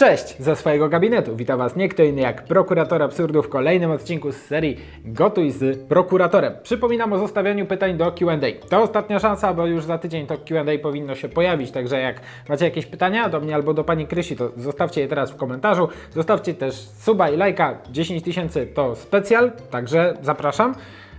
Cześć ze swojego gabinetu. Witam Was nie kto inny jak prokurator absurdu w kolejnym odcinku z serii Gotuj z prokuratorem. Przypominam o zostawianiu pytań do QA. To ostatnia szansa, bo już za tydzień to QA powinno się pojawić. Także jak macie jakieś pytania do mnie albo do pani Krysi, to zostawcie je teraz w komentarzu. Zostawcie też suba i lajka. 10 tysięcy to specjal, także zapraszam.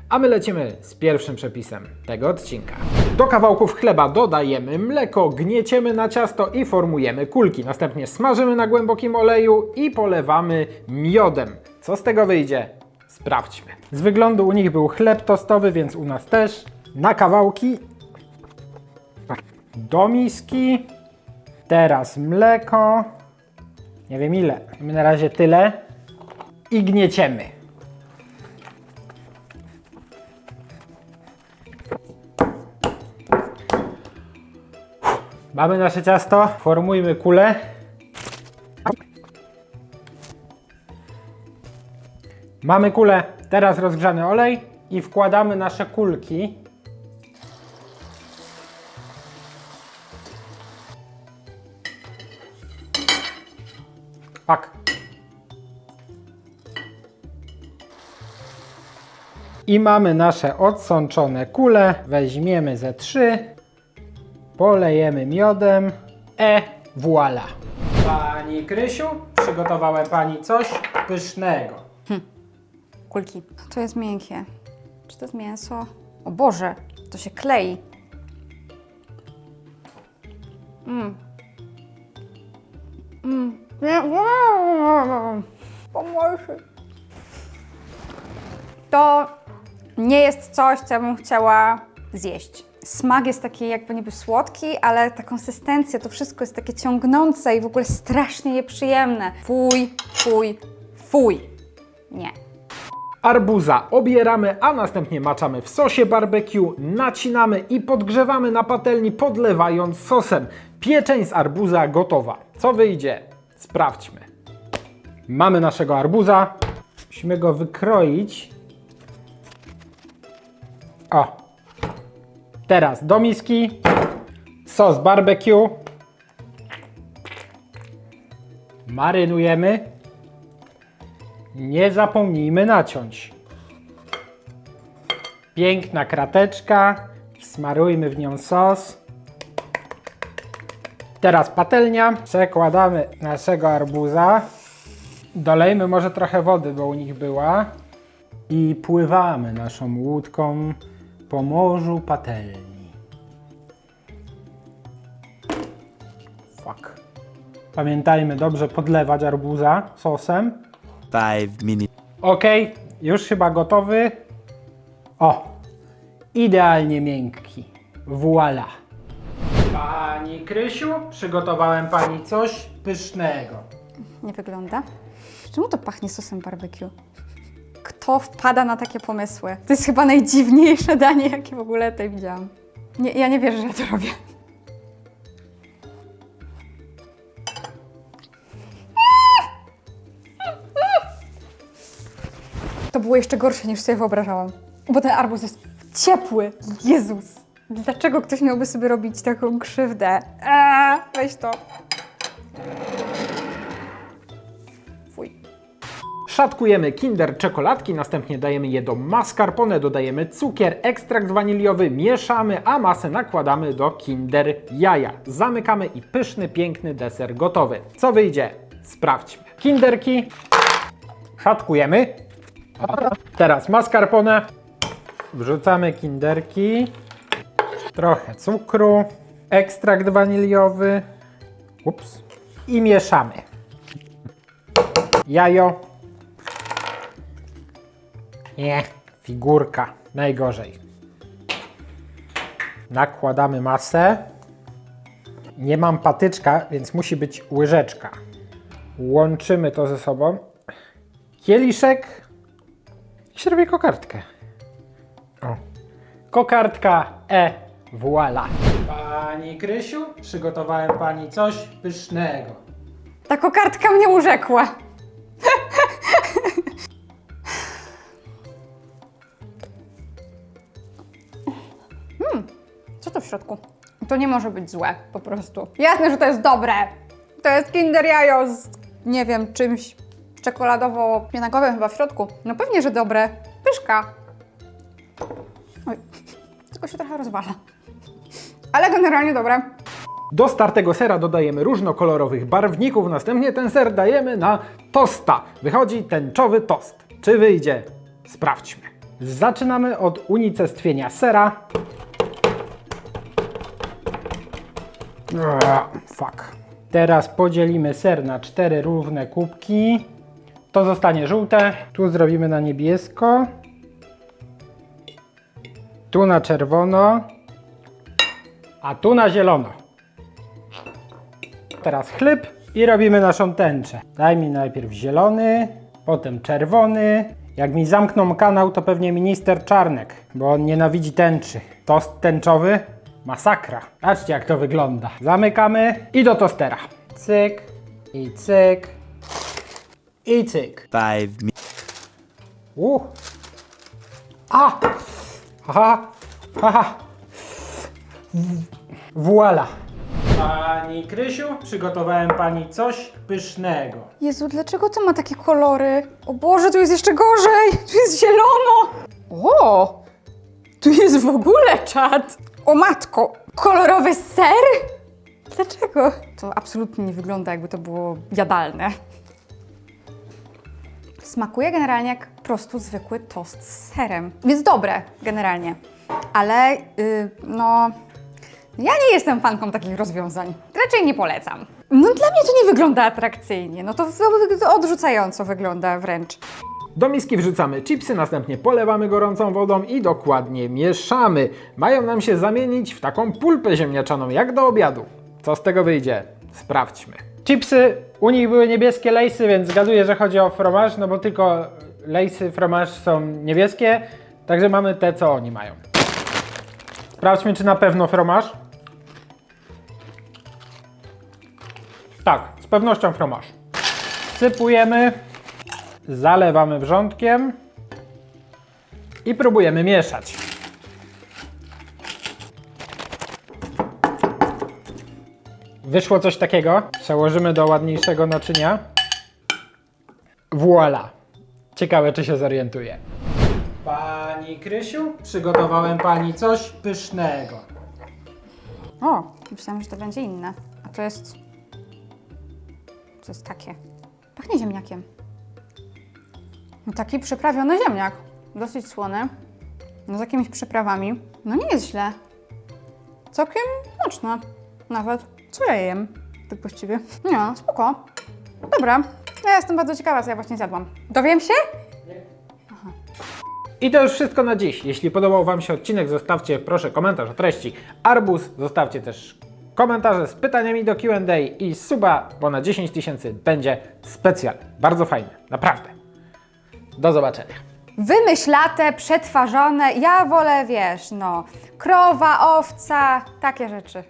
A my lecimy z pierwszym przepisem tego odcinka. Do kawałków chleba dodajemy mleko, gnieciemy na ciasto i formujemy kulki. Następnie smażymy na głębokim oleju i polewamy miodem. Co z tego wyjdzie? Sprawdźmy. Z wyglądu u nich był chleb tostowy, więc u nas też. Na kawałki. Do miski. Teraz mleko. Nie wiem ile. My na razie tyle. I gnieciemy. Mamy nasze ciasto, formujmy kulę. Mamy kulę, teraz rozgrzany olej i wkładamy nasze kulki. Tak. I mamy nasze odsączone kule. Weźmiemy ze trzy. Polejemy miodem. E, voila. Pani Krysiu, przygotowałem Pani coś pysznego. Kulki. To jest miękkie. Czy to jest mięso? O Boże, to się klei. Mm. Mm. Nie. To nie jest coś, co ja bym chciała zjeść. Smak jest taki jakby niby słodki, ale ta konsystencja, to wszystko jest takie ciągnące i w ogóle strasznie nieprzyjemne. Fuj, fuj, fuj. Nie. Arbuza obieramy, a następnie maczamy w sosie barbecue, nacinamy i podgrzewamy na patelni, podlewając sosem. Pieczeń z arbuza gotowa. Co wyjdzie? Sprawdźmy. Mamy naszego arbuza. Musimy go wykroić. O. Teraz do miski. Sos barbecue. Marynujemy. Nie zapomnijmy naciąć. Piękna krateczka. Smarujmy w nią sos. Teraz patelnia. Przekładamy naszego arbuza. Dolejmy może trochę wody, bo u nich była. I pływamy naszą łódką po morzu patelni. Fuck. Pamiętajmy dobrze podlewać arbuza sosem. Five minutes. Ok, już chyba gotowy. O, idealnie miękki. Voila. Pani Krysiu, przygotowałem Pani coś pysznego. Nie wygląda. Czemu to pachnie sosem barbecue? Kto wpada na takie pomysły? To jest chyba najdziwniejsze danie, jakie w ogóle tutaj widziałam. Nie, ja nie wierzę, że ja to robię. To było jeszcze gorsze niż sobie wyobrażałam. Bo ten arbuz jest ciepły. Jezus! Dlaczego ktoś miałby sobie robić taką krzywdę? Eee, weź to. Szatkujemy kinder czekoladki, następnie dajemy je do mascarpone, dodajemy cukier, ekstrakt waniliowy, mieszamy, a masę nakładamy do kinder jaja. Zamykamy i pyszny, piękny deser gotowy. Co wyjdzie? Sprawdźmy. Kinderki szatkujemy. Teraz mascarpone. Wrzucamy kinderki. Trochę cukru, ekstrakt waniliowy. Ups. I mieszamy. Jajo. Nie, figurka. Najgorzej. Nakładamy masę. Nie mam patyczka, więc musi być łyżeczka. Łączymy to ze sobą. Kieliszek. I się robię kokardkę. O. Kokardka E. Voila. Pani Krysiu, przygotowałem Pani coś pysznego. Ta kokardka mnie urzekła. Środku? To nie może być złe, po prostu. Jasne, że to jest dobre. To jest Kinder Jajo z, nie wiem, czymś czekoladowo-pianakowym chyba w środku. No pewnie, że dobre. Pyszka. Oj, tylko się trochę rozwala. Ale generalnie dobre. Do startego sera dodajemy różnokolorowych barwników, następnie ten ser dajemy na tosta. Wychodzi tęczowy tost. Czy wyjdzie? Sprawdźmy. Zaczynamy od unicestwienia sera. Fuck. Teraz podzielimy ser na cztery równe kubki. To zostanie żółte. Tu zrobimy na niebiesko. Tu na czerwono. A tu na zielono. Teraz chleb i robimy naszą tęczę. Daj mi najpierw zielony, potem czerwony. Jak mi zamkną kanał, to pewnie minister Czarnek, bo on nienawidzi tęczy. Tost tęczowy? Masakra. Patrzcie jak to wygląda. Zamykamy i do tostera. Cyk i cyk i cyk. Five mi- Uh. A! Aha! Aha! Voila! Pani Krysiu, przygotowałem pani coś pysznego. Jezu, dlaczego to ma takie kolory? O Boże, tu jest jeszcze gorzej! Tu jest zielono! O! Tu jest w ogóle czad! O matko! Kolorowy ser? Dlaczego? To absolutnie nie wygląda, jakby to było jadalne. Smakuje generalnie jak prostu zwykły tost z serem. Więc dobre, generalnie. Ale, yy, no... Ja nie jestem fanką takich rozwiązań. Raczej nie polecam. No dla mnie to nie wygląda atrakcyjnie. No to odrzucająco wygląda wręcz. Do miski wrzucamy chipsy, następnie polewamy gorącą wodą i dokładnie mieszamy. Mają nam się zamienić w taką pulpę ziemniaczaną jak do obiadu. Co z tego wyjdzie? Sprawdźmy. Chipsy, u nich były niebieskie lejsy, więc zgaduję, że chodzi o fromaż, no bo tylko lejsy fromaż są niebieskie, także mamy te, co oni mają. Sprawdźmy, czy na pewno fromaż. Tak, z pewnością fromaż. Sypujemy, zalewamy wrzątkiem i próbujemy mieszać. Wyszło coś takiego. Przełożymy do ładniejszego naczynia. Voila! Ciekawe, czy się zorientuje. Pani Krysiu, przygotowałem pani coś pysznego. O, myślałam, że to będzie inne. A to jest... To jest takie. Pachnie ziemniakiem. No taki przyprawiony ziemniak. Dosyć słony. No z jakimiś przyprawami. No nie jest źle. Całkiem smaczne. Nawet. Co ja jem? Tak właściwie. Nie, spoko. Dobra. Ja jestem bardzo ciekawa, co ja właśnie zjadłam. Dowiem się? I to już wszystko na dziś. Jeśli podobał Wam się odcinek, zostawcie proszę komentarz o treści Arbus. Zostawcie też komentarze z pytaniami do Q&A i suba, bo na 10 tysięcy będzie specjal. Bardzo fajny, naprawdę. Do zobaczenia. Wymyślate, przetwarzone. Ja wolę, wiesz, no, krowa, owca, takie rzeczy.